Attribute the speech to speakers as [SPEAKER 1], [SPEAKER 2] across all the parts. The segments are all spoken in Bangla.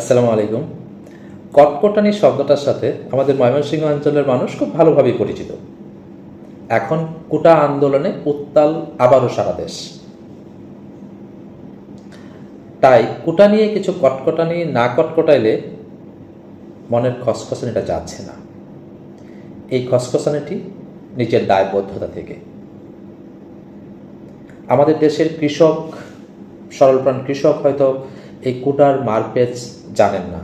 [SPEAKER 1] আসসালামু আলাইকুম। কটকটানি শব্দটার সাথে আমাদের ময়মনসিংহ অঞ্চলের মানুষ খুব ভালোভাবেই পরিচিত। এখন কোটা আন্দোলনে উত্তাল আবারও সারা দেশ। তাই কোটা নিয়ে কিছু কটকটানি না কটকটাইলে মনের খসখসানিটা যাচ্ছে না। এই খসখসানিটি নিজের দায়বদ্ধতা থেকে। আমাদের দেশের কৃষক, সরলপ্রাণ কৃষক হয়তো এই কোটার মারপেচ জানেন না।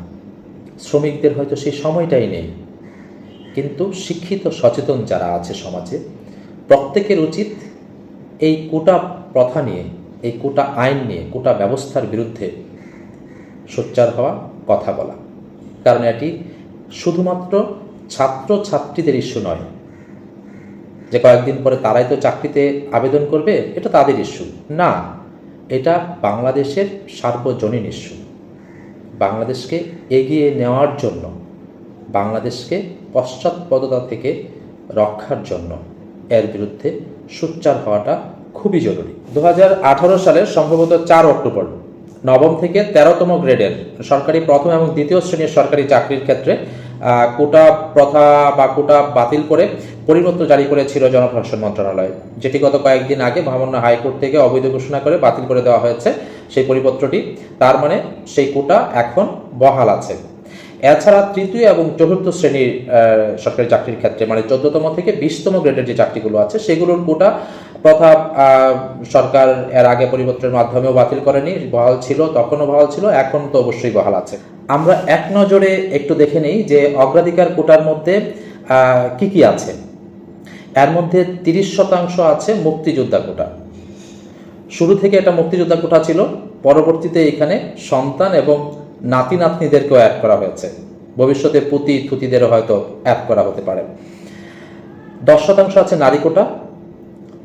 [SPEAKER 1] শ্রমিকদের হয়তো সেই সময়টাই নেই। কিন্তু শিক্ষিত, সচেতন যারা আছে সমাজে, প্রত্যেকের উচিত এই কোটা প্রথা নিয়ে, এই কোটা আইন নিয়ে, কোটা ব্যবস্থার বিরুদ্ধে সোচ্চার হওয়া, কথা বলা। কারণ এটি শুধুমাত্র ছাত্র ছাত্রীদের ইস্যু নয়। যে কয়েকদিন পরে তারাই তো চাকরিতে আবেদন করবে, এটা তাদের ইস্যু। না, এটা বাংলাদেশের সার্বজনীন ইস্যু। বাংলাদেশকে এগিয়ে নেওয়ার জন্য, বাংলাদেশকে পশ্চাৎপদতা থেকে রক্ষার জন্য এর বিরুদ্ধে সোচ্চার হওয়াটা খুবই জরুরি। দু সালের সম্ভবত চার অক্টোবর, নবম থেকে তেরোতম গ্রেডের সরকারি প্রথম এবং দ্বিতীয় শ্রেণির সরকারি চাকরির ক্ষেত্রে কোটা প্রথা বা কোটা বাতিল করে পরিপত্র জারি করেছিল জনপ্রশাসন মন্ত্রণালয়, যেটি গত কয়েকদিন আগে মহামান্য হাইকোর্ট থেকে অবৈধ ঘোষণা করে বাতিল করে দেওয়া হয়েছে সেই পরিপত্রটি। তার মানে সেই কোটা এখন বহাল আছে। এছাড়া তৃতীয় এবং চতুর্থ শ্রেণির সরকারি চাকরির ক্ষেত্রে মানে চোদ্দতম থেকে বিশতম গ্রেডের যে চাকরিগুলো আছে, সেগুলোর কোটা প্রথা সরকার এর আগে পরিপত্রের মাধ্যমেও বাতিল করেনি। বহাল ছিল, তখনও বহাল ছিল, এখন তো অবশ্যই বহাল আছে। আমরা এক নজরে একটু দেখে নেই যে অগ্রাধিকার কোটার মধ্যে কি কি আছে? এর মধ্যে তিরিশ শতাংশ আছে মুক্তিযোদ্ধা কোটা। শুরু থেকে এটা মুক্তিযোদ্ধা কোটা ছিল, পরবর্তীতে এখানে সন্তান এবং নাতি নাতনিদেরকেও অ্যাড করা হয়েছে। ভবিষ্যতে পুতি, থুতিদেরও হয়তো অ্যাড করা হতে পারে। দশ শতাংশ আছে নারী কোটা,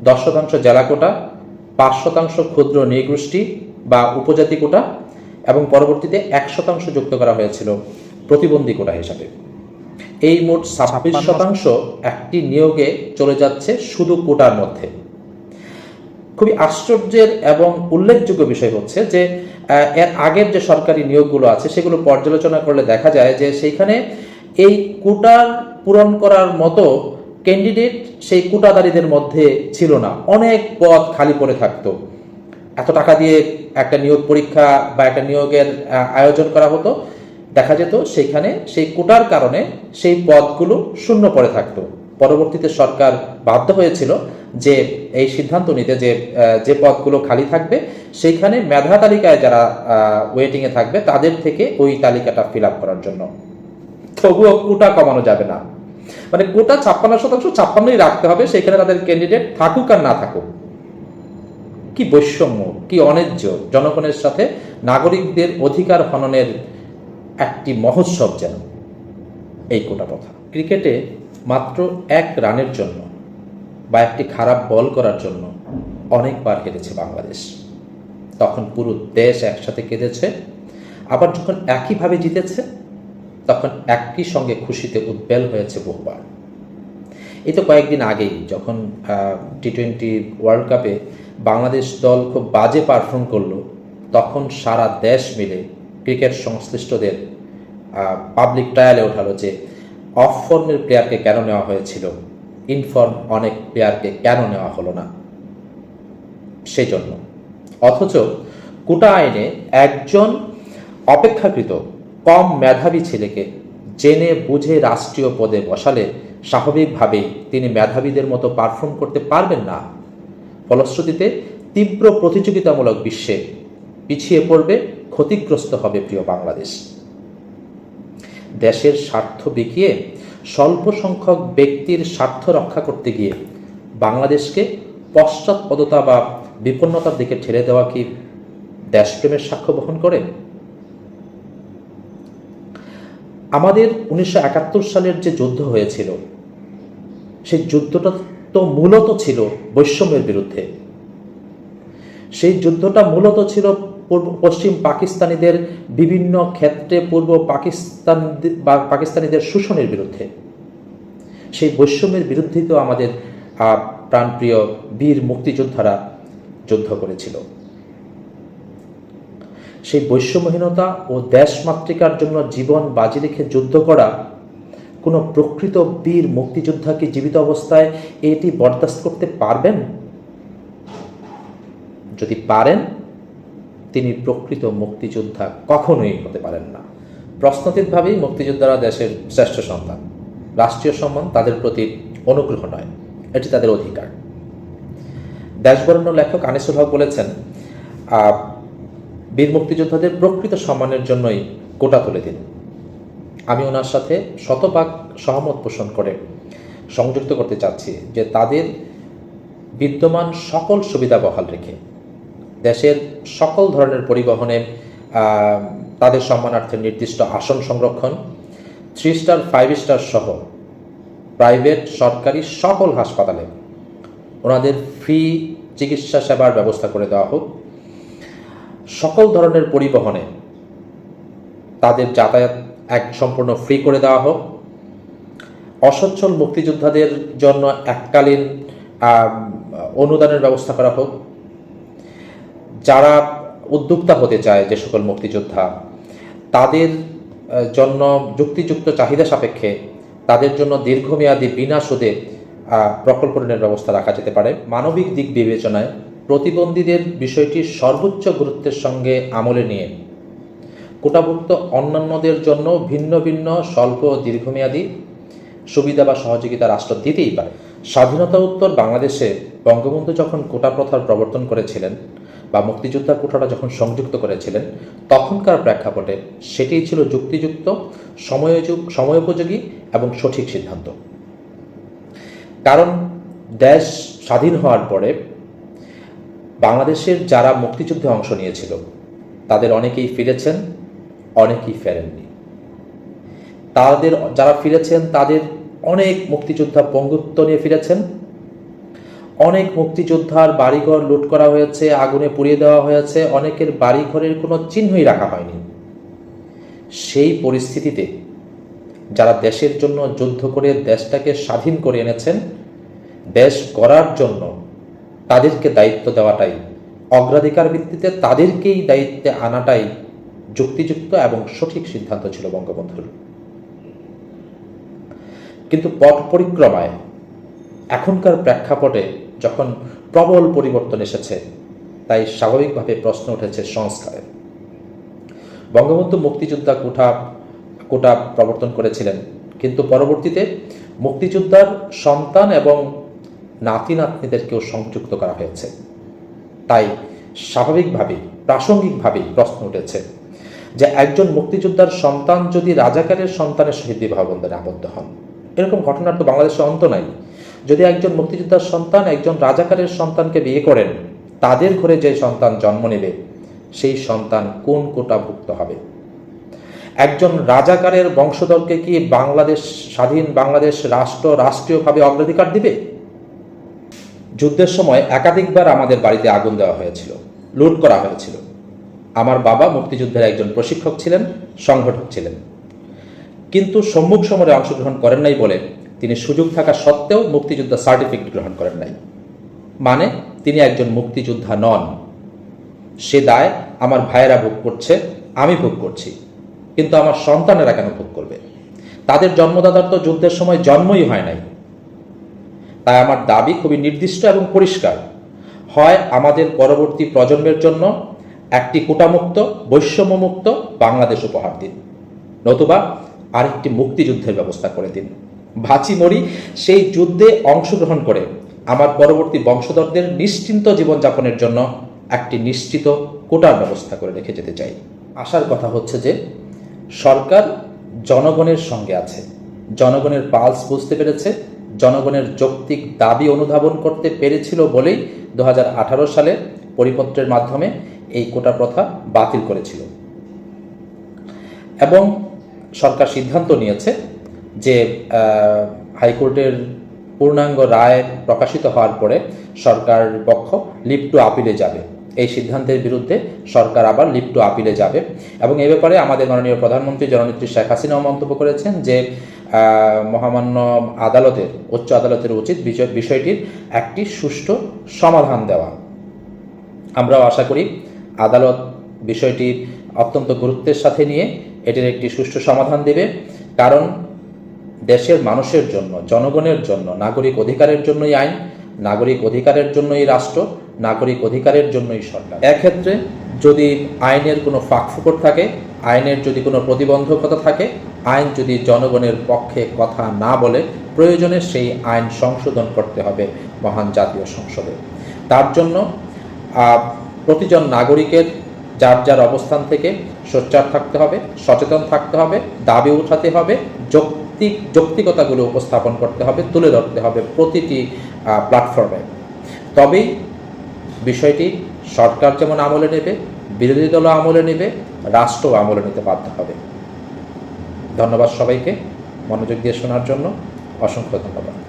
[SPEAKER 1] দশ শতাংশ জেলা কোটা, পাঁচ শতাংশ ক্ষুদ্র নৃগোষ্ঠী বা উপজাতি কোটা এবং পরবর্তীতে এক শতাংশ যুক্ত করা হয়েছিল প্রতিবন্ধী কোটা হিসাবে। এই মোট ছাব্বিশ শতাংশ একটি নিয়োগে চলে যাচ্ছে শুধু কোটার মধ্যে। খুবই আশ্চর্যের এবং উল্লেখযোগ্য বিষয় হচ্ছে যে এর আগের যে সরকারি নিয়োগগুলো আছে সেগুলো পর্যালোচনা করলে দেখা যায় যে সেইখানে এই কোটা পূরণ করার মতো ক্যান্ডিডেট সেই কোটাদারীদের মধ্যে ছিল না। অনেক পদ খালি পড়ে থাকতো। এত টাকা দিয়ে একটা নিয়োগ পরীক্ষা বা একটা নিয়োগের আয়োজন করা হতো, দেখা যেত সেইখানে সেই কোটার কারণে সেই পদগুলো শূন্য পড়ে থাকতো। পরবর্তীতে সরকার বাধ্য হয়েছিল যে এই সিদ্ধান্ত নিতে যে যে পদগুলো খালি থাকবে সেইখানে মেধা তালিকায় যারা ওয়েটিংয়ে থাকবে, তাদের থেকে ওই তালিকাটা ফিল আপ করার জন্য। তবুও কোটা কমানো যাবে না। মানে কোটা ছাপ্পান্ন শতাংশ ছাপ্পান্নই রাখতে হবে, সেখানে তাদের ক্যান্ডিডেট থাকুক আর না থাকুক। কি বৈষম্য, কি অন্যায্য? জনগণের সাথে নাগরিকদের অধিকার হননের একটি মহোৎসব যেন। এই কোটা কথা ক্রিকেটে মাত্র এক রানের জন্য বা একটি খারাপ বল করার জন্য অনেকবার হেরেছে বাংলাদেশ। তখন পুরো দেশ একসাথে কেঁদেছে, আবার যখন একইভাবে জিতেছে, তখন একই সঙ্গে খুশিতে উদ্বেল হয়েছে বহুবার। এই তো কয়েকদিন আগেই যখন টি টোয়েন্টি ওয়ার্ল্ড কাপে বাংলাদেশ দল খুব বাজে পারফর্ম করল, তখন সারা দেশ মিলে ক্রিকেট সংশ্লিষ্টদের পাবলিক ট্রায়ালে ওঠালো যে অফ ফর্মের প্লেয়ারকে কেন নেওয়া হয়েছিল ইনফর্ম অনেক প্লেয়ারকে কেন নেওয়া হলো না সেই জন্য অথচ কোটা আইনে একজন অপেক্ষাকৃত কম মেধাবী ছেলেকে জেনে বুঝে রাষ্ট্রীয় পদে বসালে স্বাভাবিকভাবেই তিনি মেধাবীদের মতো পারফর্ম করতে পারবেন না। ফলশ্রুতিতে তীব্র প্রতিযোগিতামূলক বিশ্বে পিছিয়ে পড়বে, ক্ষতিগ্রস্ত হবে প্রিয় বাংলাদেশ। দেশের স্বার্থ বিকিয়ে স্বল্প সংখ্যক ব্যক্তির স্বার্থ রক্ষা করতে গিয়ে বাংলাদেশকে পশ্চাৎপদতা বা বিপন্নতার দিকে ঠেলে দেওয়া কি দেশপ্রেমের সাক্ষ্য বহন করে? আমাদের উনিশশো একাত্তর সালের যে যুদ্ধ হয়েছিল, সেই যুদ্ধটা তো মূলত ছিল বৈষম্যের বিরুদ্ধে। সেই যুদ্ধটা মূলত ছিল পূর্ব পশ্চিম পাকিস্তানিদের বিভিন্ন ক্ষেত্রে পূর্ব পাকিস্তান পাকিস্তানিদের শোষণের বিরুদ্ধে। সেই বৈষম্যের বিরুদ্ধে তো আমাদের প্রাণপ্রিয় বীর মুক্তিযোদ্ধারা যুদ্ধ করেছিল। সেই বৈষম্যহীনতা ও দেশমাতৃকার জন্য জীবন বাজি রেখে যুদ্ধ করা কোনো প্রকৃত বীর মুক্তিযোদ্ধা কি জীবিত অবস্থায় এটি বরদাস্ত করতে পারবেন? যদি পারেন, তিনি প্রকৃত মুক্তিযোদ্ধা কখনোই হতে পারেন না। প্রশ্নতীতভাবেই মুক্তিযোদ্ধারা দেশের শ্রেষ্ঠ সন্তান। রাষ্ট্রীয় সম্মান তাদের প্রতি অনুগ্রহ নয়, এটি তাদের অধিকার। দেশবরণ্য লেখক আনিসুল হক বলেছেন বীর মুক্তিযোদ্ধাদের প্রকৃত সম্মানের জন্যই কোটা তুলে দিন। আমি ওনার সাথে শতভাগ সহমত পোষণ করে সংযুক্ত করতে চাচ্ছি যে তাদের বিদ্যমান সকল সুবিধা বহাল রেখে দেশের সকল ধরনের পরিবহনে তাদের সম্মানার্থে নির্দিষ্ট আসন সংরক্ষণ, থ্রি স্টার, ফাইভ স্টার সহ প্রাইভেট, সরকারি সকল হাসপাতালে ওনাদের ফ্রি চিকিৎসা সেবার ব্যবস্থা করে দেওয়া হোক। সকল ধরনের পরিবহনে তাদের যাতায়াত সম্পূর্ণ ফ্রি করে দেওয়া হোক। অসচ্ছল মুক্তিযোদ্ধাদের জন্য এককালীন অনুদানের ব্যবস্থা করা হোক। যারা উদ্যোক্তা হতে চায় যে সকল মুক্তিযোদ্ধা, তাদের জন্য যুক্তিযুক্ত চাহিদা সাপেক্ষে তাদের জন্য দীর্ঘমেয়াদী বিনা সুদে প্রকল্প ঋণের ব্যবস্থা রাখা যেতে পারে। মানবিক দিক বিবেচনায় প্রতিবন্ধীদের বিষয়টি সর্বোচ্চ গুরুত্বের সঙ্গে আমলে নিয়ে কোটাভুক্ত অন্যান্যদের জন্য ভিন্ন ভিন্ন, স্বল্প দীর্ঘমেয়াদী সুবিধা বা সহযোগিতা রাষ্ট্র দিতেই পারে। স্বাধীনতা উত্তর বাংলাদেশে বঙ্গবন্ধু যখন কোটা প্রথার প্রবর্তন করেছিলেন বা মুক্তিযোদ্ধা কোটাটা যখন সংযুক্ত করেছিলেন, তখনকার প্রেক্ষাপটে সেটিই ছিল যুক্তিযুক্ত সময়োযোগ সময়োপযোগী এবং সঠিক সিদ্ধান্ত। কারণ দেশ স্বাধীন হওয়ার পরে বাংলাদেশের যারা মুক্তিযুদ্ধে অংশ নিয়েছিল, তাদের অনেকেই ফিরেছেন অনেকেই ফেরেননি। তাদের, যারা ফিরেছেন, তাদের অনেক মুক্তিযোদ্ধা পঙ্গুত্ব নিয়ে ফিরেছেন। অনেক মুক্তিযোদ্ধার বাড়িঘর লুট করা হয়েছে, আগুনে পুড়িয়ে দেওয়া হয়েছে, অনেকের বাড়িঘরের কোনো চিহ্নই রাখা হয়নি। সেই পরিস্থিতিতে যারা দেশের জন্য যুদ্ধ করে দেশটাকে স্বাধীন করে এনেছেন, দেশ গড়ার জন্য তাদেরকে দায়িত্ব দেওয়াটাই অগ্রাধিকার ভিত্তিতে তাদেরকেই দায়িত্বে আনাটাই যুক্তিযুক্ত এবং সঠিক সিদ্ধান্ত ছিল বঙ্গবন্ধুর। কিন্তু পট পরিক্রমায় এখনকার প্রেক্ষাপটে যখন প্রবল পরিবর্তন এসেছে, তাই স্বাভাবিকভাবে প্রশ্ন উঠেছে সংস্কারের। বঙ্গবন্ধু মুক্তিযোদ্ধা কোঠা কোটা প্রবর্তন করেছিলেন, কিন্তু পরবর্তীতে মুক্তিযোদ্ধার সন্তান এবং নাতি নাতনিদেরকেও সংযুক্ত করা হয়েছে। তাই স্বাভাবিকভাবেই, প্রাসঙ্গিকভাবেই প্রশ্ন উঠেছে যে একজন মুক্তিযোদ্ধার সন্তান যদি রাজাকারের সন্তানের সহিত বিবাহ বন্ধনে আবদ্ধ হন। এরকম ঘটনার তো বাংলাদেশে অন্ত নাই। যদি একজন মুক্তিযোদ্ধার সন্তান একজন রাজাকারের সন্তানকে বিয়ে করেন, তাদের ঘরে যে সন্তান জন্ম নেবে, সেই সন্তান কোন কোটাভুক্ত হবে? একজন রাজাকারের বংশধরকে কি বাংলাদেশ, স্বাধীন বাংলাদেশ রাষ্ট্র রাষ্ট্রীয়ভাবে অগ্রাধিকার দিবে? যুদ্ধের সময় একাধিকবার আমাদের বাড়িতে আগুন দেওয়া হয়েছিল, লুট করা হয়েছিল। আমার বাবা মুক্তিযুদ্ধের একজন প্রশিক্ষক ছিলেন, সংগঠক ছিলেন। কিন্তু সম্মুখ সমরে অংশগ্রহণ করেন নাই বলে তিনি সুযোগ থাকা সত্ত্বেও মুক্তিযোদ্ধা সার্টিফিকেট গ্রহণ করেন নাই। মানে তিনি একজন মুক্তিযোদ্ধা নন। সে দায় আমার ভাইয়েরা ভোগ করছে, আমি ভোগ করছি। কিন্তু আমার সন্তানেরা কেন ভোগ করবে? তাদের জন্মদাতার তো যুদ্ধের সময় জন্মই হয় নাই। তাই আমার দাবি খুবই নির্দিষ্ট এবং পরিষ্কার। হয় আমাদের পরবর্তী প্রজন্মের জন্য একটি কোটামুক্ত, বৈষম্যমুক্ত বাংলাদেশ উপহার দিন। নতুবা আরেকটি মুক্তিযুদ্ধের ব্যবস্থা করে দিন। ভাচি মরি সেই যুদ্ধে অংশগ্রহণ করে আমার পরবর্তী বংশধরদের নিশ্চিন্ত জীবনযাপনের জন্য একটি নিশ্চিত কোটার ব্যবস্থা করে রেখে যেতে চাই। আসার কথা হচ্ছে যে, সরকার জনগণের সঙ্গে আছে। জনগণের পালস বুঝতে পেরেছে, জনগণের যৌক্তিক দাবি অনুধাবন করতে পেরেছিল বলেই দু হাজার আঠারো সালে পরিপত্রের মাধ্যমে কোটা প্রথা বাতিল করেছিল। এবং সরকার সিদ্ধান্ত নিয়েছে যে হাইকোর্টের পূর্ণাঙ্গ রায় প্রকাশিত হওয়ার পরে সরকার পক্ষ লিপ টু আপিলে যাবে। এই সিদ্ধান্তের বিরুদ্ধে সরকার আবার লিপ টু আপিলে যাবে। এবং এ ব্যাপারে আমাদের মাননীয় প্রধানমন্ত্রী জননেত্রী শেখ হাসিনাও মন্তব্য করেছেন যে মহামান্য আদালতের, উচ্চ আদালতের উচিত বিষয়- বিষয়টির একটি সুষ্ঠু সমাধান দেওয়া। আমরাও আশা করি আদালত বিষয়টি অত্যন্ত গুরুত্বের সাথে নিয়ে এটির একটি সুষ্ঠু সমাধান দেবে। কারণ দেশের মানুষের জন্য, জনগণের জন্য, নাগরিক অধিকারের জন্যই আইন, নাগরিক অধিকারের জন্যই রাষ্ট্র, নাগরিক অধিকারের জন্যই সরকার। এক্ষেত্রে যদি আইনের কোনো ফাঁকফুকর থাকে, আইনের যদি কোনো প্রতিবন্ধকতা থাকে, আইন যদি জনগণের পক্ষে কথা না বলে, প্রয়োজনে সেই আইন সংশোধন করতে হবে মহান জাতীয় সংসদে। তার জন্য প্রতিজন নাগরিকের যার যার অবস্থান থেকে সোচ্চার থাকতে হবে, সচেতন থাকতে হবে, দাবি উঠাতে হবে যৌক্তিক যৌক্তিকতাগুলো উপস্থাপন করতে হবে, তুলে ধরতে হবে প্রতিটি প্ল্যাটফর্মে তবেই বিষয়টি সরকার যেমন আমলে নেবে, বিরোধী দল আমলে নেবে রাষ্ট্র আমলে নিতে বাধ্য হবে। ধন্যবাদ সবাইকে মনোযোগ দিয়ে শোনার জন্য। অসংখ্য ধন্যবাদ।